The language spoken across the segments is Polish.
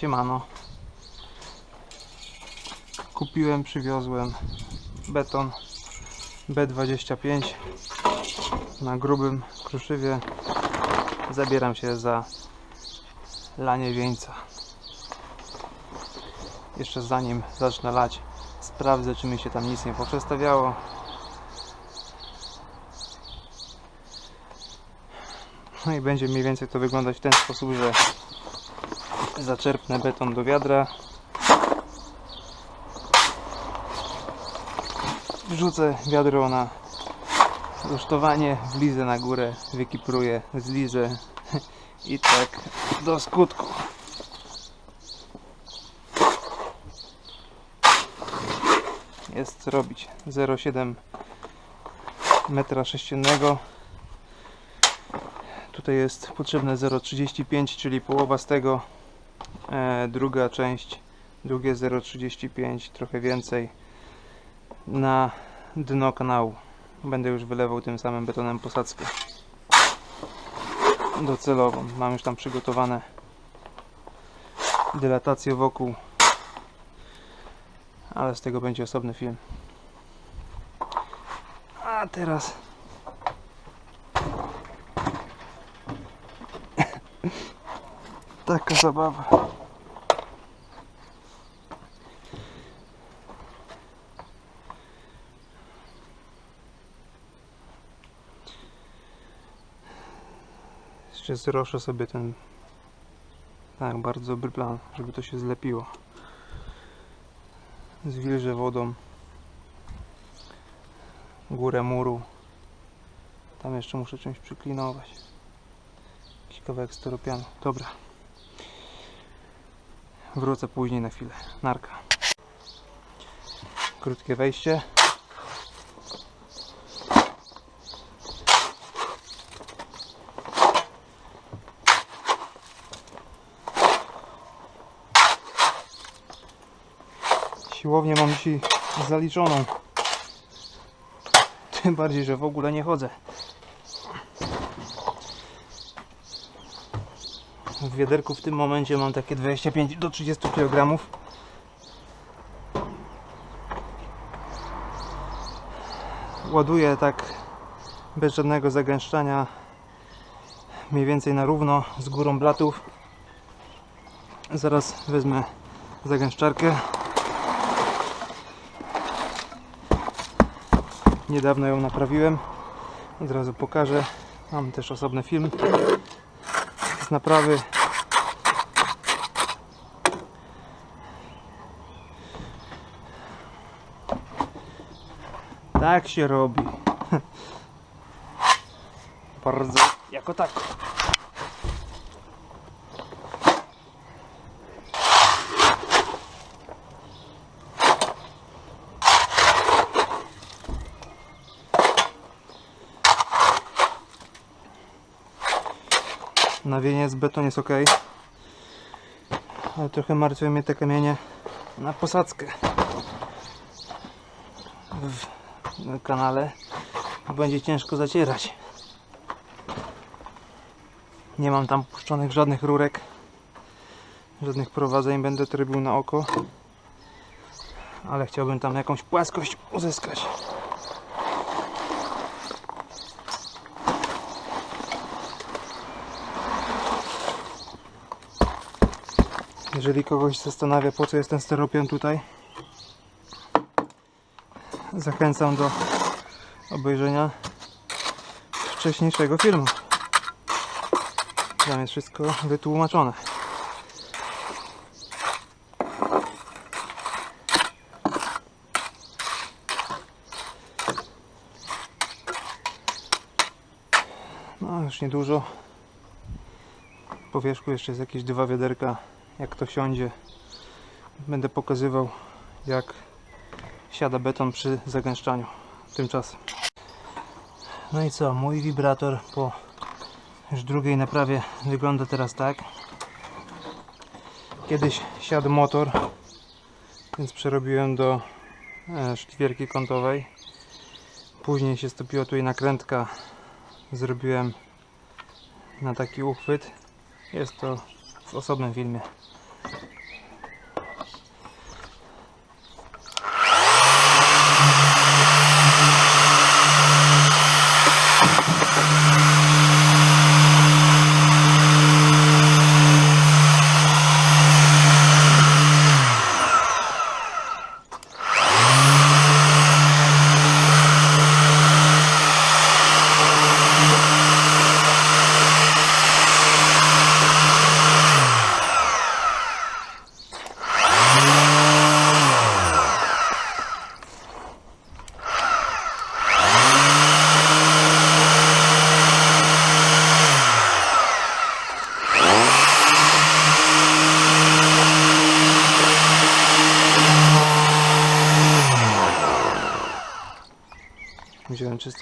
Siemano. Kupiłem, przywiozłem beton B25 na grubym kruszywie. Zabieram się za lanie wieńca. Jeszcze zanim zacznę lać, sprawdzę, czy mi się tam nic nie poprzestawiało. No i będzie mniej więcej to wyglądać w ten sposób, że zaczerpnę beton do wiadra wrzucę wiadro na rusztowanie, wlizę na górę, wykipruję, zlizę i tak do skutku. Jest co robić. 0,7 metra sześciennego. Tutaj jest potrzebne 0,35, czyli połowa z tego. E, druga część, drugie 0,35, trochę więcej na dno kanału. Będę już wylewał tym samym betonem posadzkę docelową. Mam już tam przygotowane dylatację wokół, ale z tego będzie osobny film. A teraz taka zabawa. Jeszcze zroszę sobie ten tak, bardzo dobry plan, żeby to się zlepiło. Zwilżę wodą górę muru. Tam jeszcze muszę czymś przyklinować. Jakiś kawałek styropianu. Dobra. Wrócę później na chwilę. Narka. Krótkie wejście. Siłownię mam dzisiaj zaliczoną. Tym bardziej, że w ogóle nie chodzę. W wiaderku w tym momencie mam takie 25 do 30 kg. Ładuję tak bez żadnego zagęszczania mniej więcej na równo z górą blatów. Zaraz wezmę zagęszczarkę. Niedawno ją naprawiłem. Od razu pokażę. Mam też osobny film z naprawy. Tak się robi. Bardzo jako tak. Na wieniec beton jest ok. Ale trochę martwią mnie te kamienie na posadzkę w kanale. Będzie ciężko zacierać. Nie mam tam puszczonych żadnych rurek, żadnych prowadzeń. Będę to robił na oko. Ale chciałbym tam jakąś płaskość uzyskać. Jeżeli kogoś zastanawia po co jest ten steropian tutaj Zachęcam do obejrzenia wcześniejszego filmu. Tam jest wszystko wytłumaczone. No już niedużo. Po wierzchu jeszcze jest jakieś dwa wiaderka jak to siądzie. Będę pokazywał jak siada beton przy zagęszczaniu tymczasem. No i co, mój wibrator po już drugiej naprawie wygląda teraz tak. Kiedyś siadł motor więc przerobiłem do e, sztwierki kątowej. Później się stopiła tutaj nakrętka. Zrobiłem na taki uchwyt. Jest to w osobnym filmie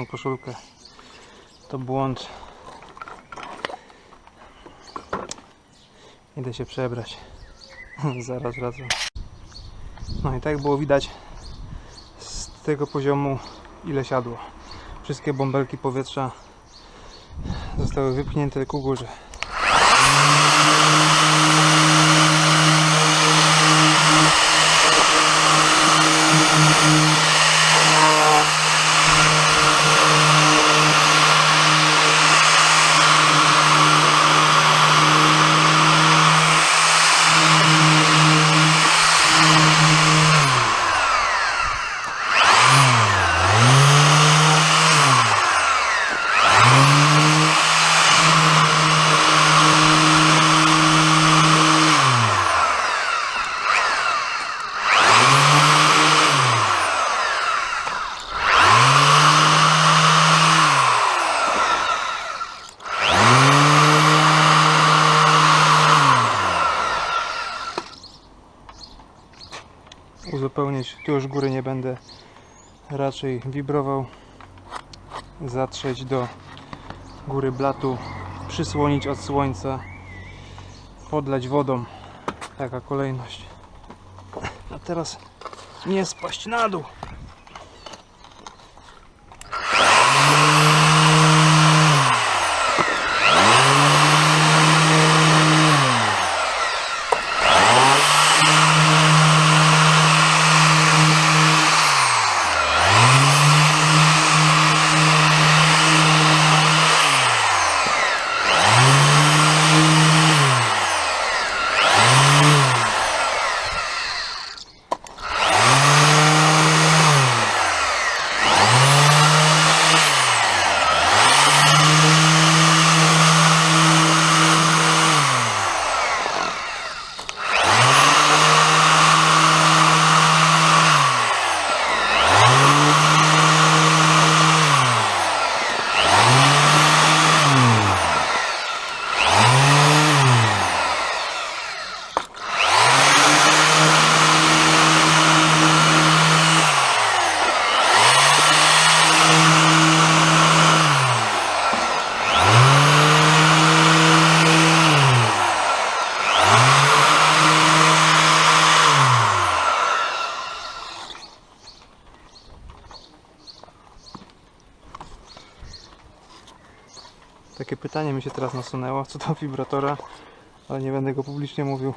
czystą koszulkę. To błąd. Idę się przebrać. Zaraz wracam. No i tak było widać z tego poziomu ile siadło. Wszystkie bąbelki powietrza zostały wypchnięte ku górze. Tu już góry nie będę raczej wibrował. Zatrzeć do góry blatu, przysłonić od słońca, podlać wodą. Taka kolejność. A teraz nie spaść na dół. Takie pytanie mi się teraz nasunęło, co to wibratora, ale nie będę go publicznie mówił.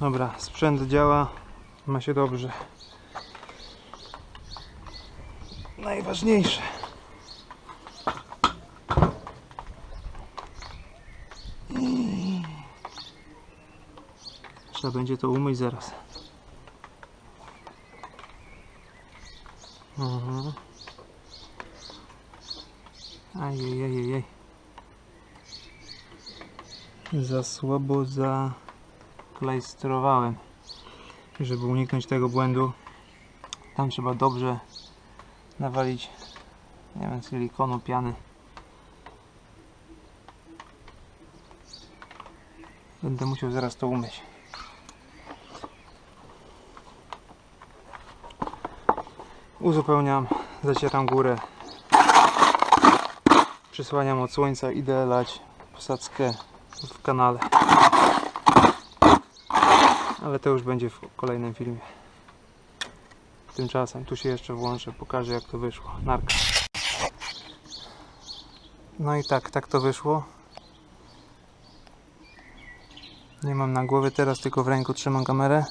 Dobra, sprzęt działa, ma się dobrze. Najważniejsze. I- Trzeba będzie to umyć zaraz. Mhm. Ajajajajaj. Za słabo za klejstrowałem Żeby uniknąć tego błędu tam trzeba dobrze nawalić nie wiem, silikonu, piany. Będę musiał zaraz to umyć. Uzupełniam, zacieram górę. Przysłaniam od słońca, idę lać posadzkę w kanale ale to już będzie w kolejnym filmie. Tymczasem tu się jeszcze włączę, pokażę jak to wyszło. Narka. No i tak, tak to wyszło. Nie mam na głowie teraz, tylko w ręku trzymam kamerę.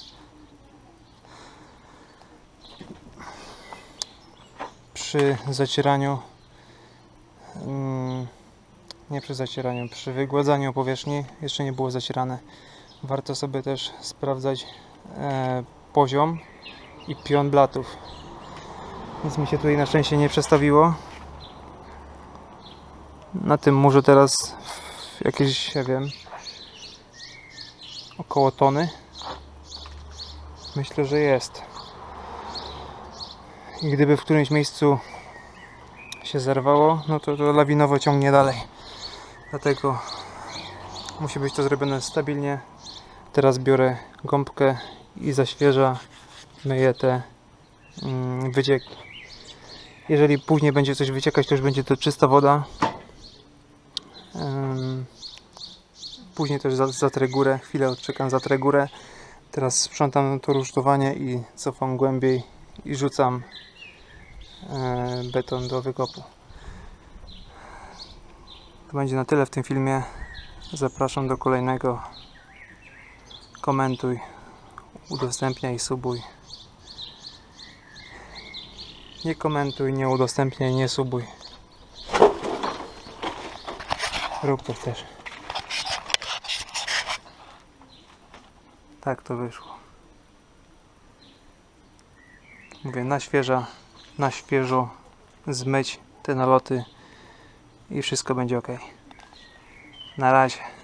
Przy zacieraniu mm, nie przy zacieraniu, przy wygładzaniu powierzchni jeszcze nie było zacierane warto sobie też sprawdzać e, poziom i pion blatów. Nic mi się tutaj na szczęście nie przestawiło. Na tym murze teraz jakieś, ja wiem, około tony. Myślę, że jest. I gdyby w którymś miejscu się zerwało, no to, to lawinowo ciągnie dalej. Dlatego musi być to zrobione stabilnie. Teraz biorę gąbkę i zaświeża myję te mm, wycieki. Jeżeli później będzie coś wyciekać, to już będzie to czysta woda. Później też za- zatrę górę, chwilę odczekam, zatrę górę. Teraz sprzątam to rusztowanie i cofam głębiej i rzucam e, beton do wykopu. To będzie na tyle w tym filmie. Zapraszam do kolejnego. Komentuj, udostępniaj, subuj. Nie komentuj, nie udostępniaj, nie subuj. Rób to też. Tak to wyszło. Mówię, na świeża, na świeżo zmyć te naloty i wszystko będzie ok. Na razie.